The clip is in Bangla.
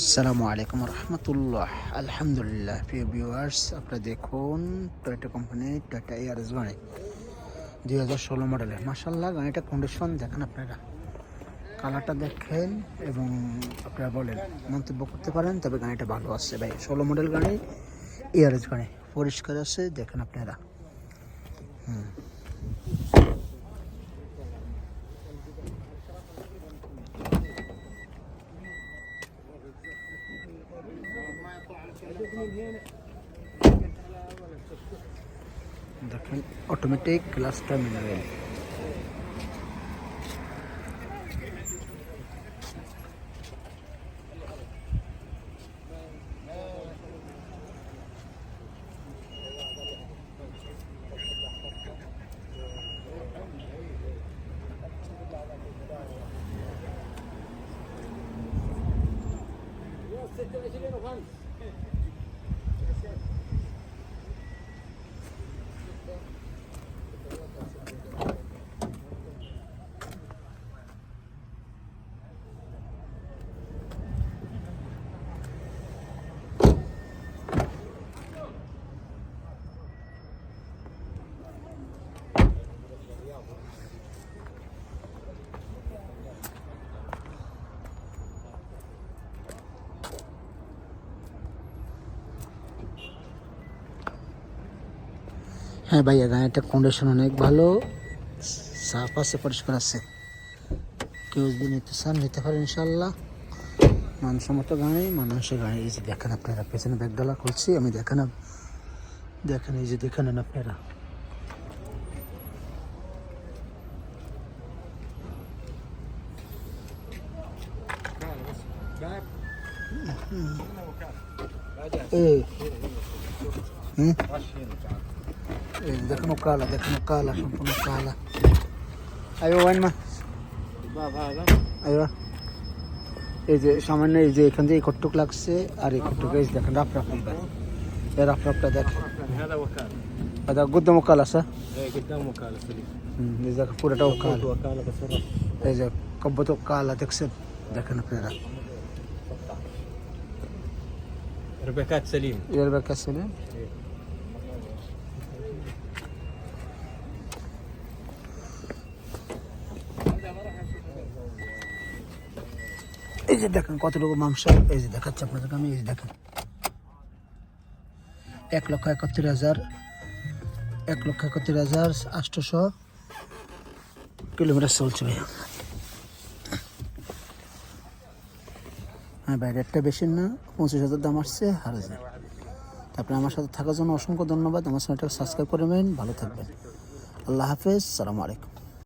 আসসালামু আলাইকুম রহমতুল্লাহ। আলহামদুলিল্লাহ, প্রিয় ভিউয়ার্স আপনারা দেখুন টয়োটা কোম্পানি টয়োটা এয়ারএস গাড়ি দুই হাজার ষোলো মডেলের মাসাল্লাহ গাড়িটা কন্ডিশন দেখেন আপনারা। কালারটা দেখেন এবং আপনারা বলেন, মন্তব্য করতে পারেন, তবে গাড়িটা ভালো আছে। ভাই, ষোলো মডেল গাড়ি এয়ারএস গাড়ি পরিষ্কার আছে, দেখেন আপনারা। হুম। দেখেন অটোমেটিক গ্লাসটা ম্যানুয়াল হ্যাঁ ভাইয়া, গাড়িটার কন্ডিশন অনেক ভালো। সাফ আছে, পরিষ্কার আছে। কেউ যদি নিতে চান, নিতে পারেন ইনশাল্লাহ মানসম্মত গাড়ি মানুষের গাড়ি। এই যে দেখেন আপনারা, পেছনে ব্যাগডালা খুলছি, আমি দেখেন দেখেন, এই যে দেখে নেন আপনারা। এই হুম এই যে দেখেন কালা দেখেন কালা সম্পূর্ণ কালা আয়ো ওয়াইন মা আয়ো এই যে সামান্য এই যে এখান থেকে কটুক লাগছে আর এই কটুক এই যে দেখেন রাফ রাফ ভাই এই রাফ রাফটা দেখেন هذا وكالة هذا قدامه কালা স্যার ايه قدام وكالة سليم হুম এই যে পুরোটাও কালা وكالة بس এই যে কব্বত কালা দেখছেন দেখেন ربكات سليم এর ব্যাগ আছে না এই যে দেখেন কতটুকু মাংস এই যে দেখাচ্ছে আপনাদেরকে আমি এই যে দেখেন এক লক্ষ একাত্তর হাজার এক লক্ষ একাত্তর হাজার আটশোশো কিলোমিটার চলছে ভাইয়া হ্যাঁ ভাই রেটটা বেশি না, পঁচিশ হাজার দাম আসছে, হারে হাজার তারপরে আমার সাথে থাকার জন্য অসংখ্য ধন্যবাদ। আমার চ্যানেলটা সাবস্ক্রাইব করে নেবেন, ভালো থাকবেন। আল্লাহ হাফেজ, সালামু আলাইকুম।